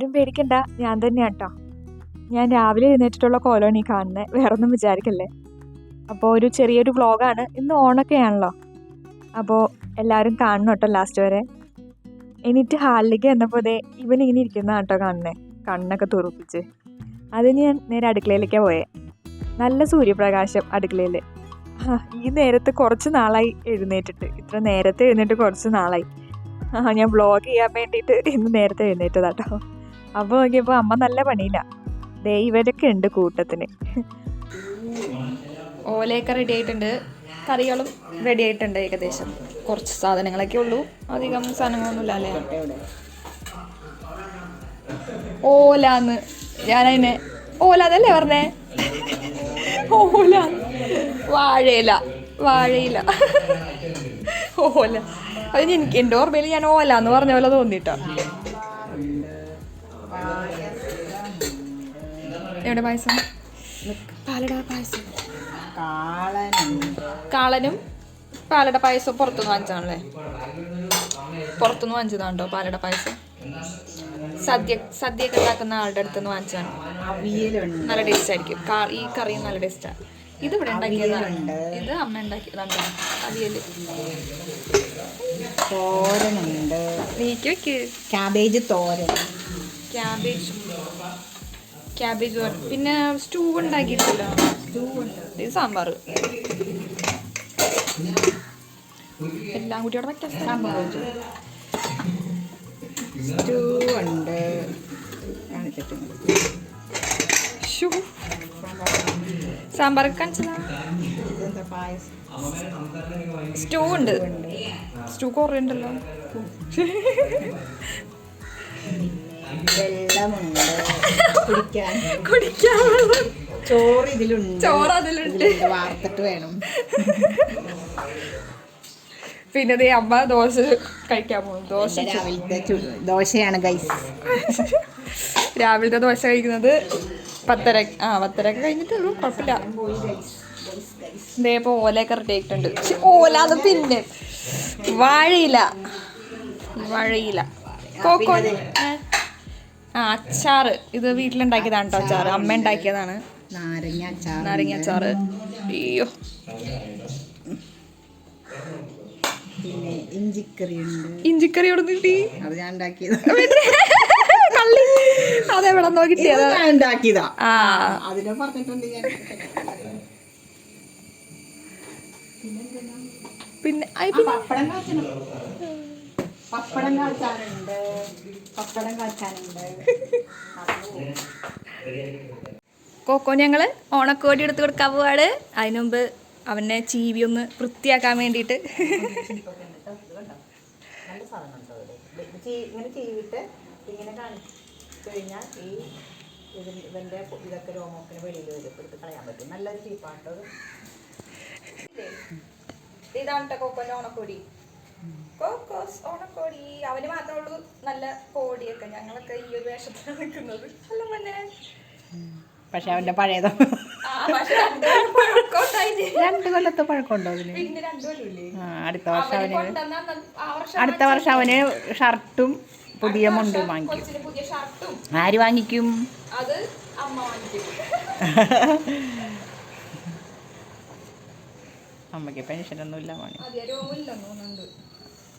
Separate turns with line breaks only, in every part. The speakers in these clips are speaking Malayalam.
ആരും പേടിക്കണ്ട. ഞാൻ തന്നെയാണ് കേട്ടോ ഞാൻ രാവിലെ എഴുന്നേറ്റിട്ടുള്ള കോലോണി കാണുന്നത് വേറെ ഒന്നും വിചാരിക്കല്ലേ? അപ്പോൾ ഒരു ചെറിയൊരു വ്ളോഗാണ്. ഇന്ന് ഓണൊക്കെ ആണല്ലോ അപ്പോൾ എല്ലാവരും കാണണം കേട്ടോ ലാസ്റ്റ് വരെ. എന്നിട്ട് ഹാളിലേക്ക് വന്നപ്പോൾ ദേ ഇവൻ ഇങ്ങനെ ഇരിക്കുന്ന കേട്ടോ കാണുന്നത് കണ്ണൊക്കെ തുറപ്പിച്ച്. അതിന് ഞാൻ നേരെ അടുക്കളയിലേക്കാണ് പോയേ. നല്ല സൂര്യപ്രകാശം അടുക്കളയിൽ ഈ നേരത്ത് കുറച്ച് നാളായി എഴുന്നേറ്റിട്ട്. ഇത്ര നേരത്തെ എഴുന്നേറ്റ് കുറച്ച് നാളായി. ആ ഞാൻ വ്ളോഗ് ചെയ്യാൻ വേണ്ടിയിട്ട് ഇന്ന് നേരത്തെ എഴുന്നേറ്റതാട്ടോ. അപ്പോൾ നോക്കിയപ്പോൾ അമ്മ നല്ല പണിയില്ല ദേ ഇവരൊക്കെ ഉണ്ട് കൂട്ടത്തിന്
ഓലയൊക്കെ റെഡി ആയിട്ടുണ്ട്. കറികളും റെഡി ആയിട്ടുണ്ട് ഏകദേശം. കുറച്ച് സാധനങ്ങളൊക്കെ ഉള്ളൂ. അധികം സാധനങ്ങളൊന്നുമില്ല അല്ലേ? ഓലാന്ന്. ഞാനതിനെ ഓല അതല്ലേ പറഞ്ഞേ? ഓല. വാഴയില. വാഴയില. ഓല. അത് എനിക്ക് എന്റെ ഓർമ്മയിൽ ഞാൻ ഓല എന്ന് പറഞ്ഞ പോലെ തോന്നിട്ടോ എവിടെ പായസം? പാലട പായസം. കാളനും പാലട പായസം പുറത്തുനിന്ന് വാങ്ങിച്ചതാണല്ലേ? പുറത്തുനിന്ന് വാങ്ങിച്ചതാണോ പാലട പായസം? സദ്യ സദ്യയൊക്കെ ഉണ്ടാക്കുന്ന ആളുടെ അടുത്ത് നിന്ന് വാങ്ങിച്ചതാണ്. നല്ല ടേസ്റ്റ് ആയിരിക്കും. ഈ കറിയും നല്ല ടേസ്റ്റാണ് ഇത് ഇവിടെ ഉണ്ടാക്കിയതാണ്. ഇത് അമ്മ ഉണ്ടാക്കിയതാണ് അവിയൽ.
തോരനുണ്ട്.
നീക്കി വെക്ക്.
ക്യാബേജ് തോരൻ.
ക്യാബേജ്. ക്യാബേജ് തോരൻ. പിന്നെ സ്റ്റൂ ഉണ്ടാക്കിയിട്ടില്ല. ഇത് സാമ്പാർ. എല്ലാം കൂടി അവിടെ വെക്കാം സാമ്പാർ
സ്റ്റൂ ഉണ്ട് കാണിച്ചിട്ടുണ്ട്
സാമ്പാർ കാണിച്ചതാ? സ്റ്റൂ ഉണ്ട്. സ്റ്റൂ കുറേ ഉണ്ടല്ലോ
വെള്ളമുണ്ട് കുടിക്കാൻ.
കുടിക്കാൻ
ചോറ് ഇതിലുണ്ട്.
ചോറ് അതിലുണ്ട്.
വാർത്തിട്ട് വേണം.
പിന്നെ ദേ അമ്മ ദോശ കഴിക്കാൻ പോകും ദോശ
ദോശയാണ് ഗൈസ്.
രാവിലത്തെ ദോശ കഴിക്കുന്നത് പത്തര ആ പത്തര കഴിഞ്ഞിട്ടുള്ളൂ. കുഴപ്പമില്ല. ഇതേപ്പോ ഓലയൊക്കെ റെഡി ആയിട്ടുണ്ട്. ഓല അത് പിന്നെ വാഴയില. വാഴയില. കോക്കോ? ആ അച്ചാറ്. ഇത് വീട്ടിലുണ്ടാക്കിയതാണ് കേട്ടോ അച്ചാറ്. അമ്മ ഉണ്ടാക്കിയതാണ്.
നാരങ്ങ അച്ചാർ
നാരങ്ങ അച്ചാറ്. അയ്യോ.
പിന്നെ ഇഞ്ചിക്കറി ഉണ്ട്
ഇഞ്ചിക്കറി എവിടെ നിന്ന് കിട്ടി
അത് ഞാൻ ഉണ്ടാക്കിയത്.
കള്ളി അതെവിടെ നിന്ന്
ഇത്
കിട്ടിയത്
ഞാൻ ഉണ്ടാക്കിയതാ.
ആ.
അതിനെ പറഞ്ഞിട്ടുണ്ട് ഞാൻ.
പിന്നെ പിന്നെ.
പപ്പടം കാച്ചാനുണ്ട്. പപ്പടം കാച്ചാനുണ്ട്.
കോക്കോ ഞങ്ങൾ ഓണക്കോടി എടുത്ത് കൊടുക്കാൻ പോവാണ്. അതിനുമുമ്പ് അവനെ ചീവി ഒന്ന് വൃത്തിയാക്കാൻ വേണ്ടിയിട്ട്?
ഇങ്ങനെ ചെയ്തിട്ട് ഇങ്ങനെ കാണിച്ചു കഴിഞ്ഞാൽ ഈ ഇവന്റെ ഇവന്റെ ഇതൊക്കെ രോമത്തിന് വെളിയിൽ വരും എടുത്ത് കളയാൻ പറ്റും നല്ലൊരു ചീപ്പാട്ടോ
ഇതാണ് കേട്ടോ കോക്കോന്റെ ഓണക്കോടി. കോക്കോസ് ഓണക്കോടി. അവന് മാത്രമേ ഉള്ളൂ നല്ല കോടിയൊക്കെ. ഞങ്ങളൊക്കെ ഈ ഒരു വേഷത്തിലാണ് നിൽക്കുന്നത്. അല്ല മോനെ.
പക്ഷെ അവന്റെ പഴയതോ. രണ്ട് കൊല്ലത്തെ പഴക്കമുണ്ടോ അതിന്? അടുത്ത വർഷം
അവന്
അടുത്ത വർഷം അവന് ഷർട്ടും പുതിയ മുണ്ടും വാങ്ങിക്കും. ആര് വാങ്ങിക്കും?
അത് അമ്മ വാങ്ങിക്കും.
അമ്മയ്ക്ക് പെൻഷനൊന്നുമില്ല മോനെ.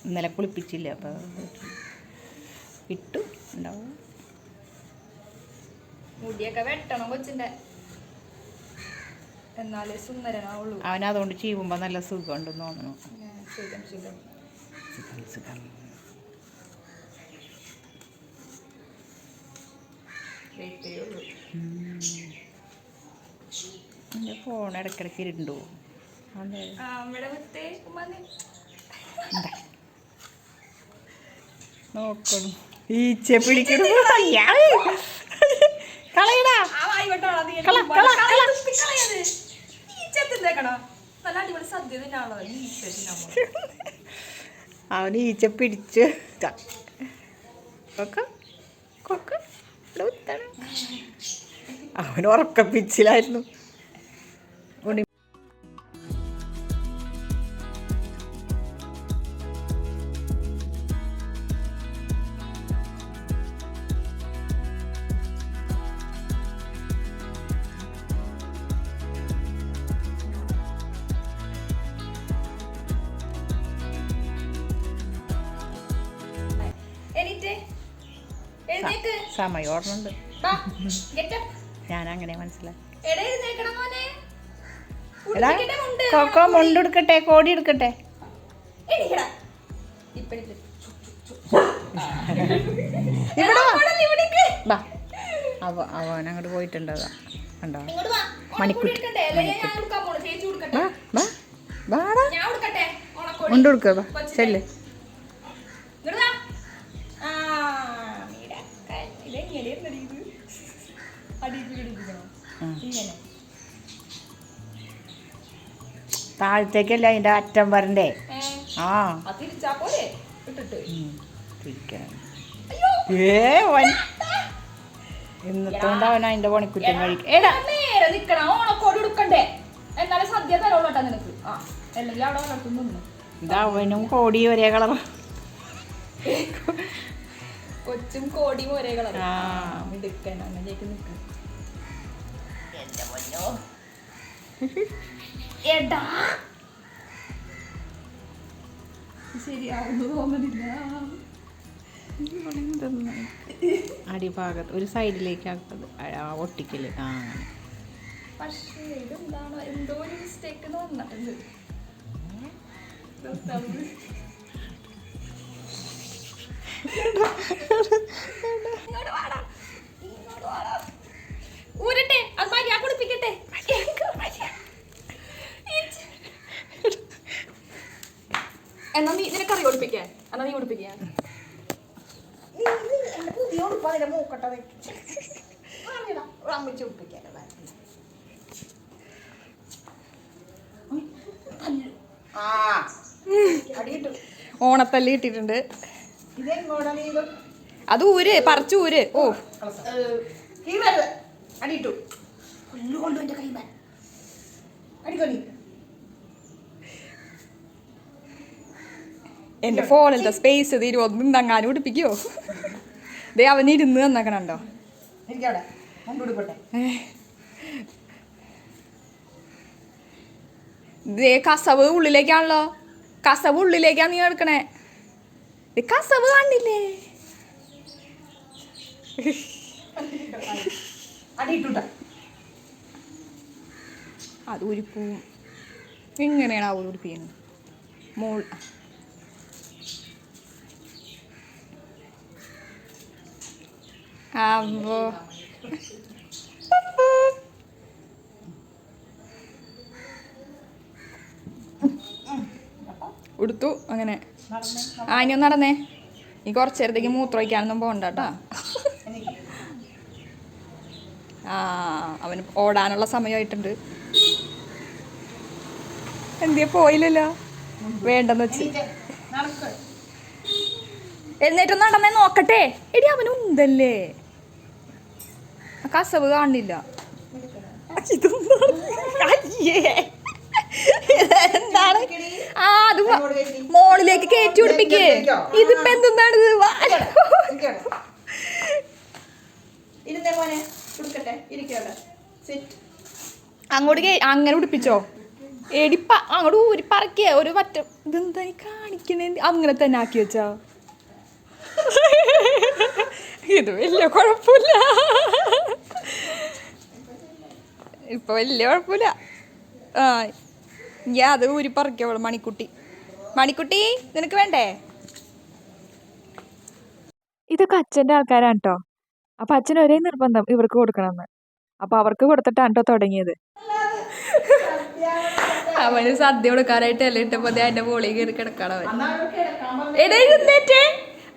ഇന്നലെ കുളിപ്പിച്ചില്ല അപ്പോൾ ഇട്ടു ഉണ്ടാവും.
മുടിയൊക്കെ വെട്ടണം കൊച്ചിന്റെ. എന്നാലേ സുന്ദരനാവുള്ളൂ.
അവൻ അതുകൊണ്ട് ചെയ്യുമ്പോൾ നല്ല സുഖമുണ്ടെന്ന് തോന്നുന്നു.
സുഖം സുഖം.
സുഖം എന്റെ ഫോൺ ഇടയ്ക്കിടയ്ക്ക് ഇരുണ്ടു. അതെ
ആ ഇവിടെ വിത്തേ ഉമ്മാനെ.
നോക്കണം. ഈച്ച പിടിക്കണം അയ്യാൾ. കളയടാ.
ആ വായി കൊണ്ടാണോ നീ എന്നെ
സമയം ഓർമ്മയുണ്ട്. ഞാൻ അങ്ങനെ മനസ്സിലാക്കി
മുണ്ട്.
കൊക്കോ മുണ്ടെടുക്കട്ടെ കോടി എടുക്കട്ടെ. ഇവിടെ വാ. അവ അവൻ അങ്ങോട്ട് പോയിട്ടുണ്ട് അതാ. കണ്ടോ. മണിക്കുട്ടി.
എടുക്കട്ടെ? അല്ലെങ്കിൽ ഞാൻ
താഴത്തേക്കല്ല അതിന്റെ അറ്റം വരണ്ടേ? ആ. ഏ വൻ. ഇന്നത്തോണ്ട് അവൻ അതിന്റെ പണിക്കുറ്റം കഴിക്കും കോടി ഒരേ കളർ
കൊച്ചും കോടിയും ഒരേ കളർ
ആ.
മിടുക്കൻ. അങ്ങനെയൊക്കെ നിൽക്കും എടാ. ശരിയാവുന്നു തോന്നുന്നില്ല.
അടിഭാഗത്ത് ഒരു സൈഡിലേക്ക് ആക്കത് ഒട്ടിക്കൽ. ആ അങ്ങനെ.
പക്ഷേ ഇതെന്താണോ? എന്തോ ഒരു മിസ്റ്റേക്ക് ഇതെന്താത്? ഇങ്ങോട്ട് വാടാ. ഇങ്ങോട്ട് വാടാ. ഊരട്ടെ അത് മര്യാദ കുടിപ്പിക്കട്ടെ എന്നാ നീ നിനക്കറിയോ ഉടുപ്പിക്കാൻ എന്നാ നീ ഉടുപ്പിക്കാൻ
പുതിയ ഉടുപ്പാതിന്റെ മൂക്കട്ട അമ്മച്ച് ഉടുപ്പിക്കാനല്ല ആ അടിയിട്ടു
ഓണത്തല്ലി ഇട്ടിട്ടുണ്ട്. അത് ഊര് പറിച്ചു ഊര്. ഓ.
എന്റെ
ഫോണിലത്തെ സ്പേസ് തീരുമോ തങ്ങാനും ഉടുപ്പിക്കോ ദേ അവൻ ഇരുന്ന് തന്നേക്കണുണ്ടോ
എനിക്കവിടെ
ദേ കസവ് ഉള്ളിലേക്കാണല്ലോ. കസവ് ഉള്ളിലേക്കാണ് നീ എടുക്കണേ കസവ് കാണില്ലേ
അടിയിട്ടുട്ട.
അത് ഉരിപ്പൂവും എങ്ങനെയാണ് ആ ഉടുപ്പിക്കുന്നത് മോൾ അപ്പോ ഉടുത്തു അങ്ങനെ. ആ ഇനി ഒന്ന് നടന്നേ. നീ കുറച്ച് നേരത്തേക്ക് മൂത്രമൊഴിക്കാനൊന്നും പോകണ്ട കേട്ടോ. ആ അവന് ഓടാനുള്ള സമയമായിട്ടുണ്ട്. എന്തിയ പോയില്ലല്ലോ? വേണ്ടെന്ന് വെച്ച്. എന്നിട്ടൊന്നും നടന്നേ നോക്കട്ടെ. എടി അവന് ഉണ്ടല്ലേ? ആ കസവ് കാണില്ല. ഇതൊന്നും അയ്യേ. ഇതെന്താണ് ആ അത് മോളിലേക്ക് കയറ്റി പിടിപ്പിക്കേ ഇതിപ്പോ എന്താണ് അങ്ങോട്ട് അങ്ങനെ ഉടുപ്പിച്ചോ? എടി അങ്ങോട്ട് ഊരി പറക്കിയ. ഒരു പറ്റ ഇതെന്താ കാണിക്കണേ? അങ്ങനെ തന്നെ ആക്കി വെച്ചോ. ഇത് വലിയ കുഴപ്പമില്ല. ഇപ്പൊ വലിയ കുഴപ്പമില്ല. ആ ഞാൻ അത് ഊരി പറിക്കവൾ മണിക്കുട്ടി. മണിക്കുട്ടി നിനക്ക് വേണ്ടേ?
ഇതൊക്കെ അച്ഛന്റെ ആൾക്കാരാണ് കേട്ടോ അപ്പം അച്ഛൻ ഒരേ നിർബന്ധം ഇവർക്ക് കൊടുക്കണമെന്ന്. അപ്പം അവർക്ക് കൊടുത്തിട്ടാണ് കേട്ടോ തുടങ്ങിയത്.
അവന് സദ്യ കൊടുക്കാനായിട്ട് എല്ലാം ഇട്ടപ്പോ അതിന്റെ മോളി കയറി കിടക്കണം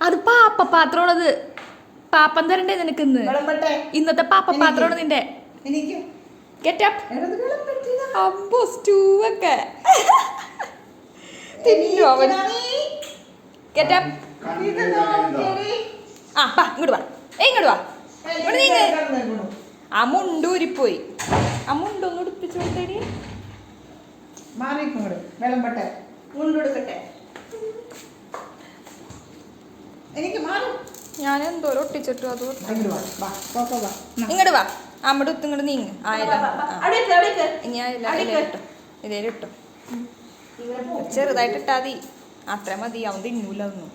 അത് പാപ്പ പാത്രമാണത്. പാപ്പം തരണ്ടേ നിനക്ക് ഇന്ന് ഇന്നത്തെ പാപ്പ പാത്രമാണ് നിന്റെ
ഗെറ്റ്
ഗെറ്റപ്പ്
എടത് വിളമ്പറ്റില്ല
സ്റ്റൂ ഒക്കെ തിന്നു അവൻ ഗെറ്റപ്പ് ആ പാ ഇങ്ങോട്ട് വാ ഏ ഇങ്ങോട്ട് വാ ഊരിപ്പോയി ആ മുണ്ടൊന്ന് ഉടുപ്പിച്ചു കൊടുത്തേടി
മാറിക്കോട് വിളമ്പട്ടെ എനിക്ക് മാറും
ഞാൻ എന്തോരം ഒട്ടിച്ചിട്ടു അത്
അങ്ങോട്ട് വാ വാ പോ, പോ, വാ
ഇങ്ങോട്ട് വാ അമ്മയുടെ ഒത്തും ഇങ്ങോട്ട് നീങ്ങ്.
ആയാലും പോ.
ചെറുതായിട്ട് ഇട്ടാ മതി. അത്ര മതി. അവൻ തിന്നൂല ഒന്നും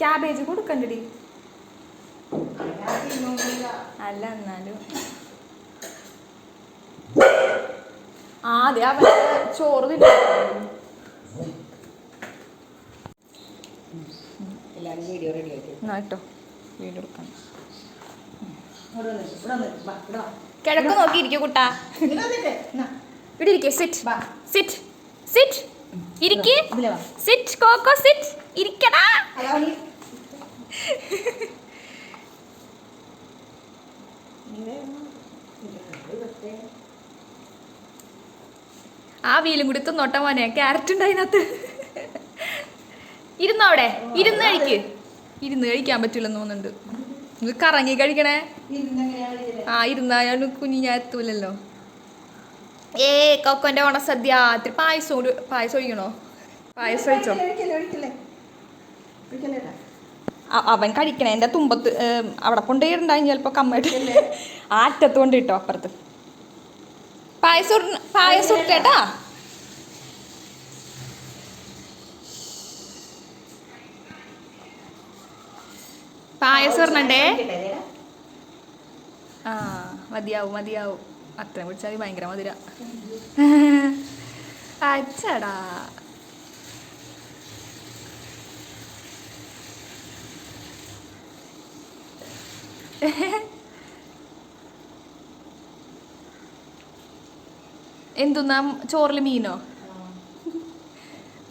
ക്യാബേജ് കൊടുക്കണ്ടടി. അല്ല എന്നാലും. ആദ്യം അവൻ ചോറ് തിന്നു
എല്ലാവരും വീഡിയോ റെഡി ആക്കി
എന്നാ കേട്ടോ. എടുക്കാം. കിഴക്ക് നോക്കി ഇരിക്കൂ കുട്ടാ. ഇവിടെ ഇരിക്കേ സിറ്റ് സിറ്റ് സിറ്റ് ഇരിക്കേ. സിറ്റ് കോക്കോ സിറ്റ് ഇരിക്കടാ. ആ വീലും കൂടി നോട്ടമോനെ മോനെ. ക്യാരറ്റ് ഉണ്ട് അതിനകത്ത്. ഇരുന്നോ അവിടെ? ഇരുന്ന് കഴിക്ക്. ഇരുന്ന് കഴിക്കാൻ പറ്റില്ലെന്ന് തോന്നുന്നുണ്ട്. ഇത് കറങ്ങി കഴിക്കണേ? ആ ഇരുന്നായാലും ഞാൻ എത്തൂലല്ലോ. ഏ കൊക്കോന്റെ ഓണസദ്യ ഇത്തിരി പായസം കൂടി പായസം ഒഴിക്കണോ? പായസം ഒഴിച്ചോ? അവൻ കഴിക്കണേ. എന്റെ തുമ്പത്ത് അവിടെ കൊണ്ടുപോയിട്ടുണ്ടായി ചിലപ്പോൾ കമ്മായിട്ട് ആറ്റത്ത് കൊണ്ട് ഇട്ടോ അപ്പുറത്ത്. പായസം പായസം ഇട്ടേട്ടാ പായസം
പറഞ്ഞേ
ആ മതിയാവും മതിയാവും. അത്രയും കുടിച്ചാൽ ഭയങ്കര മധുര. അച്ചടാ. എന്തുന്നാ ചോറിൽ മീനോ?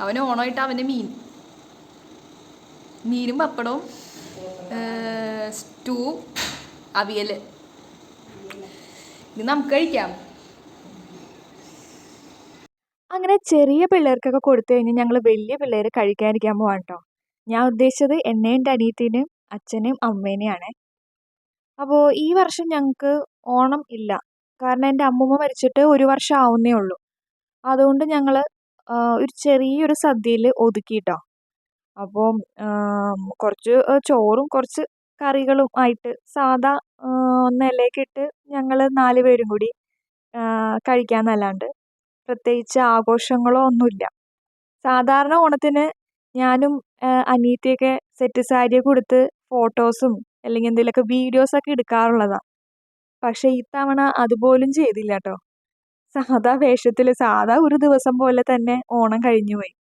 അവന് ഓണമായിട്ട് അവന്റെ മീൻ. മീനും പപ്പടവും സ്റ്റൂ അവിയൽ ഇത് നമുക്ക് കഴിക്കാം.
അങ്ങനെ ചെറിയ പിള്ളേർക്കൊക്കെ കൊടുത്തു കഴിഞ്ഞാൽ ഞങ്ങൾ വലിയ പിള്ളേർ കഴിക്കാതിരിക്കാൻ പോവാണ് കേട്ടോ ഞാൻ ഉദ്ദേശിച്ചത് എന്നെയും എന്റെ അനിയത്തിനും അച്ഛനെയും അമ്മേനെയാണ്. അപ്പോൾ ഈ വർഷം ഞങ്ങൾക്ക് ഓണം ഇല്ല. കാരണം എന്റെ അമ്മൂമ്മ മരിച്ചിട്ട് ഒരു വർഷം ആവുന്നേ ഉള്ളൂ. അതുകൊണ്ട് ഞങ്ങൾ ഒരു ചെറിയൊരു സദ്യയിൽ ഒതുക്കി കേട്ടോ അപ്പോൾ കുറച്ച് ചോറും കുറച്ച് കറികളും ആയിട്ട് ആ, ഒന്ന് ഇലയൊക്കെ ഇട്ട് ഞങ്ങൾ നാല് പേരും കൂടി കഴിക്കാമെന്നല്ലാണ്ട് പ്രത്യേകിച്ച് ആഘോഷങ്ങളോ ഒന്നുമില്ല. സാധാരണ ഓണത്തിന് ഞാനും അനിയത്തിയൊക്കെ സെറ്റ് സാരിയൊക്കെ കൊടുത്ത് ഫോട്ടോസും അല്ലെങ്കിൽ എന്തെങ്കിലുമൊക്കെ വീഡിയോസൊക്കെ എടുക്കാറുള്ളതാണ് പക്ഷേ ഇത്തവണ അതുപോലും ചെയ്തില്ല കേട്ടോ സാധാ വേഷത്തിൽ സാധാ ഒരു ദിവസം പോലെ തന്നെ ഓണം കഴിഞ്ഞു പോയി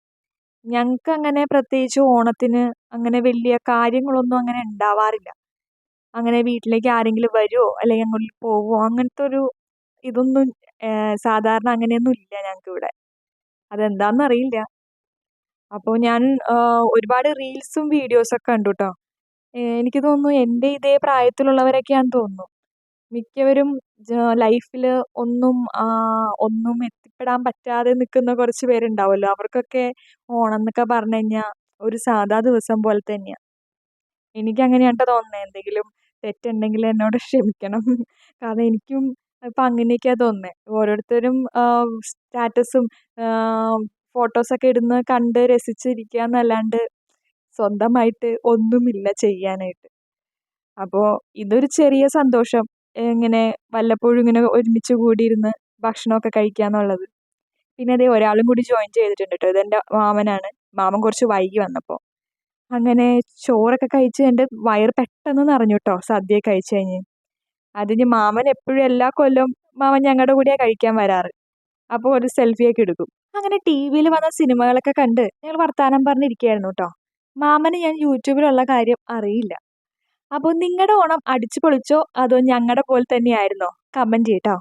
ഞങ്ങൾക്ക് അങ്ങനെ പ്രത്യേകിച്ച് ഓണത്തിന് അങ്ങനെ വലിയ കാര്യങ്ങളൊന്നും അങ്ങനെ ഉണ്ടാവാറില്ല. അങ്ങനെ വീട്ടിലേക്ക് ആരെങ്കിലും വരുമോ അല്ലെങ്കിൽ അങ്ങോട്ട് പോവോ അങ്ങനത്തെ ഒരു ഇതൊന്നും സാധാരണ അങ്ങനെയൊന്നും ഇല്ല ഞങ്ങൾക്ക് ഇവിടെ അതെന്താണെന്ന് അറിയില്ല അപ്പോൾ ഞാൻ ഒരുപാട് റീൽസും വീഡിയോസൊക്കെ കണ്ടു കേട്ടോ എനിക്ക് തോന്നുന്നു എന്റെ ഇതേ പ്രായത്തിലുള്ളവരൊക്കെയാണെന്ന് തോന്നുന്നു. മിക്കവരും ലൈഫിൽ ഒന്നും ഒന്നും എത്തിപ്പെടാൻ പറ്റാതെ നിൽക്കുന്ന കുറച്ച് പേരുണ്ടാവുമല്ലോ അവർക്കൊക്കെ ഓണം എന്നൊക്കെ പറഞ്ഞു കഴിഞ്ഞാൽ ഒരു സാധാ ദിവസം പോലെ തന്നെയാണ് എനിക്ക് അങ്ങനെയാണ് തോന്നുന്നത് എന്തെങ്കിലും തെറ്റുണ്ടെങ്കിൽ എന്നോട് ക്ഷമിക്കണം. കാരണം എനിക്കും ഇപ്പം അങ്ങനെയൊക്കെയാണ് തോന്നുന്നത് ഓരോരുത്തരും സ്റ്റാറ്റസും ഫോട്ടോസൊക്കെ ഇടുന്ന കണ്ട് രസിച്ചിരിക്കുക എന്നല്ലാണ്ട് സ്വന്തമായിട്ട് ഒന്നുമില്ല ചെയ്യാനായിട്ട്. അപ്പോൾ ഇതൊരു ചെറിയ സന്തോഷം. ഇങ്ങനെ വല്ലപ്പോഴും ഇങ്ങനെ ഒരുമിച്ച് കൂടിയിരുന്ന് ഭക്ഷണമൊക്കെ കഴിക്കുക എന്നുള്ളത് പിന്നെ ദേ ഒരാളും കൂടി ജോയിൻ ചെയ്തിട്ടുണ്ട് കേട്ടോ ഇതെന്റെ മാമനാണ്. മാമൻ കുറച്ച് വൈകി വന്നപ്പോൾ അങ്ങനെ ചോറൊക്കെ കഴിച്ച് എന്റെ വയറ് പെട്ടെന്ന് നിറഞ്ഞു കേട്ടോ സദ്യ കഴിച്ചു കഴിഞ്ഞ്. അതിന് മാമൻ എപ്പോഴും എല്ലാ കൊല്ലവും മാമൻ ഞങ്ങളുടെ കൂടെയാണ് കഴിക്കാൻ വരാറ്. അപ്പോൾ ഒരു സെൽഫിയൊക്കെ എടുക്കും. അങ്ങനെ ടി വിയിൽ വന്ന സിനിമകളൊക്കെ കണ്ട് ഞങ്ങൾ വർത്തമാനം പറഞ്ഞിരിക്കുകയായിരുന്നു കേട്ടോ മാമന് ഞാൻ യൂട്യൂബിലുള്ള കാര്യം അറിയില്ല. അപ്പോൾ നിങ്ങളുടെ ഓണം അടിച്ചു പൊളിച്ചോ? അതോ ഞങ്ങളുടെ പോലെ തന്നെയായിരുന്നോ? കമന്റ് ചെയ്യട്ടോ